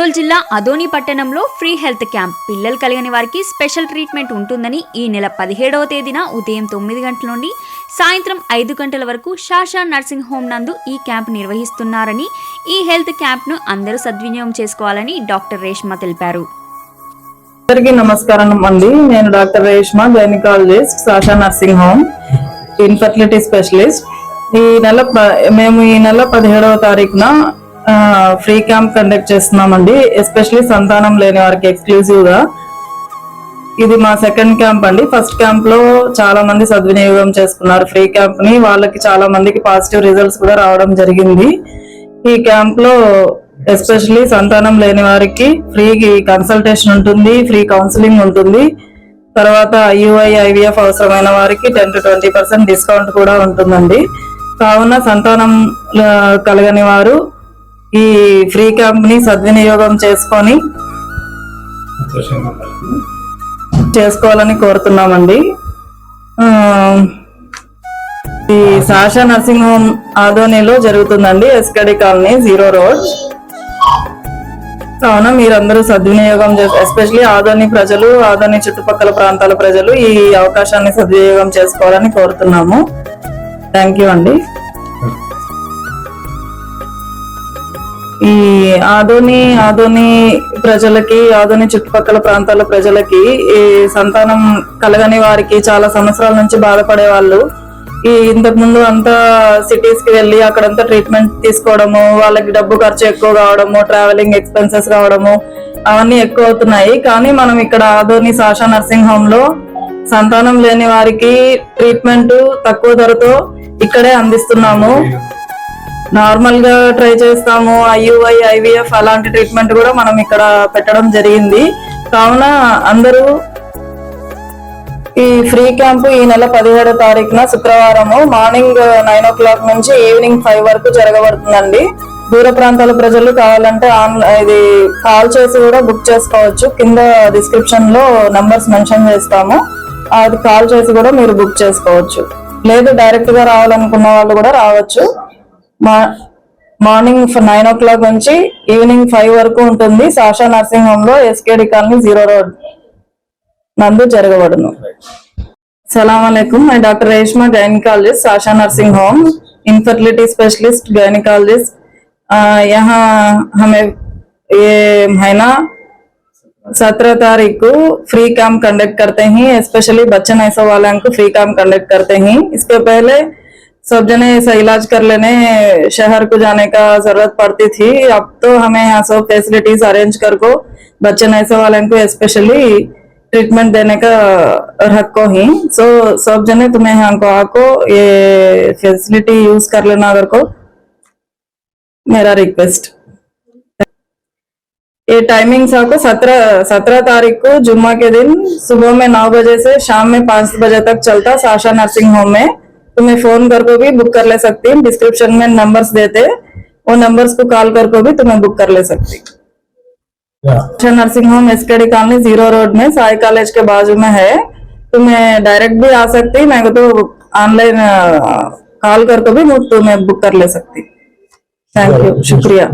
కర్నూలు జిల్లా అదోని పట్టణంలో free health camp. పిల్లలు కలిగిన వారికి స్పెషల్ ట్రీట్మెంట్ ఉంటుందని ఈ నెల పదిహేడవ తేదీన ఉదయం తొమ్మిది గంటల నుండి సాయంత్రం ఐదు గంటల వరకు షాషా నర్సింగ్ హోమ్ నందు ఈ క్యాంప్ నిర్వహిస్తున్నారని ఈ హెల్త్ క్యాంప్ను అందరూ సద్వినియోగం చేసుకోవాలని డాక్టర్ రేష్మ తెలిపారు. అందరికీ నమస్కారం అండి. నేను doctor Reshma gynaecologist Sasha nursing home infertility specialist. ఈ నెల మేము ఈ నెల పదిహేడవ తారీఖున ఫ్రీ క్యాంప్ కండక్ట్ చేస్తున్నామండి. ఎస్పెషలీ సంతానం లేని వారికి ఎక్స్క్లూజివ్గా ఇది మా సెకండ్ క్యాంప్ అండి. ఫస్ట్ క్యాంప్లో చాలా మంది సద్వినియోగం చేసుకున్నారు. ఫ్రీ క్యాంప్ని వాళ్ళకి చాలా మందికి పాజిటివ్ రిజల్ట్స్ కూడా రావడం జరిగింది. ఈ క్యాంప్లో ఎస్పెషలీ సంతానం లేని వారికి ఫ్రీ కన్సల్టేషన్ ఉంటుంది ఫ్రీ కౌన్సిలింగ్ ఉంటుంది. తర్వాత ఐయుఐ ఐవీఎఫ్ అవసరమైన వారికి ten to twenty percent discount కూడా ఉంటుందండి. కావున సంతానం కలగని వారు ఈ ఫ్రీ క్యాంప్ని సద్వినియోగం చేసుకొని చేసుకోవాలని కోరుతున్నామండి. ఈ సాషా నర్సింగ్ హోమ్ ఆదోనిలో జరుగుతుందండి ఎస్కడి కాలనీ జీరో రోడ్. కావున మీరందరూ సద్వినియోగం చేసి ఎస్పెషలీ ఆదోని ప్రజలు ఆదోని చుట్టుపక్కల ప్రాంతాల ప్రజలు ఈ అవకాశాన్ని సద్వినియోగం చేసుకోవాలని కోరుతున్నాము. థ్యాంక్ యూ అండి. ఈ ఆదోని ఆదోని ప్రజలకి ఆదోని చుట్టుపక్కల ప్రాంతాల ప్రజలకి ఈ సంతానం కలగని వారికి చాలా సంవత్సరాల నుంచి బాధపడే వాళ్ళు ఈ ఇంతకు ముందు అంతా సిటీస్కి వెళ్ళి అక్కడంతా ట్రీట్మెంట్ తీసుకోవడము వాళ్ళకి డబ్బు ఖర్చు ఎక్కువ కావడము ట్రావెలింగ్ ఎక్స్పెన్సెస్ కావడము అవన్నీ ఎక్కువ అవుతున్నాయి. కానీ మనం ఇక్కడ ఆదోని సాషా నర్సింగ్ హోమ్లో సంతానం లేని వారికి ట్రీట్మెంట్ తక్కువ ధరతో ఇక్కడే అందిస్తున్నాము. నార్మల్గా ట్రై చేస్తాము ఐయుఐ ఐవిఎఫ్ అలాంటి ట్రీట్మెంట్ కూడా మనం ఇక్కడ పెట్టడం జరిగింది. కావున అందరూ ఈ ఫ్రీ క్యాంప్ ఈ నెల పదిహేడో తారీఖున శుక్రవారము మార్నింగ్ నైన్ ఓ క్లాక్ నుంచి ఈవినింగ్ ఫైవ్ వరకు జరగబడుతుందండి. దూర ప్రాంతాల ప్రజలు కావాలంటే ఆన్లైన్ ఇది కాల్ చేసి కూడా బుక్ చేసుకోవచ్చు. కింద డిస్క్రిప్షన్లో నంబర్స్ మెన్షన్ చేస్తాము. అది కాల్ చేసి కూడా మీరు బుక్ చేసుకోవచ్చు. లేదు డైరెక్ట్గా రావాలనుకున్న వాళ్ళు కూడా రావచ్చు. మా మార్నింగ్ నైన్ ఓ క్లాక్ నుంచి ఈవినింగ్ ఫైవ్ వరకు ఉంటుంది సాషా నర్సింగ్ హోమ్ లో ఎస్కేడి కాలనీ జీరో రోడ్ నందు జరగబడును सलाम अलैकुम मैं doctor Reshma gynaecologist Asha nursing home infertility specialist gynaecologist यहाँ हमें ये महीना सत्रह तारीख को फ्री कैंप कंडक्ट करते हैं स्पेशली बच्चन ऐसा वालों को फ्री कैंप कंडक्ट करते हैं इसके पहले सब जने ऐसा इलाज कर लेने, शहर को जाने का ज़रूरत पड़ती थी। अब तो हमें यहाँ सब फैसिलिटीज़ अरेंज कर को बच्चन ऐसा वालों को स्पेशली ट्रीटमेंट देने का रखो ही। सो सब जने तुम्हें यहाँ को आको, ये फैसिलिटी यूज़ कर लेना अगर को। मेरा रिक्वेस्ट ये टाइमिंग्स आपको सत्रह सत्रह तारीख को जुम्मा के दिन सुबह में नौ बजे से शाम में पाँच बजे तक चलता साशा नर्सिंग होम में। तुम्हें फ़ोन कर को भी बुक कर ले सकती हूँ। डिस्क्रिप्शन में नंबर्स देते। वो नंबर्स को कॉल कर को भी तुम्हें बुक कर ले सकती Sasha nursing home SKD colony zero road में साई कॉलेज के बाजू में है। तुम्हें डायरेक्ट भी आ सकती मैं तो ऑनलाइन कॉल कर को भी तुम्हें बुक कर ले सकती थैंक यू शुक्रिया।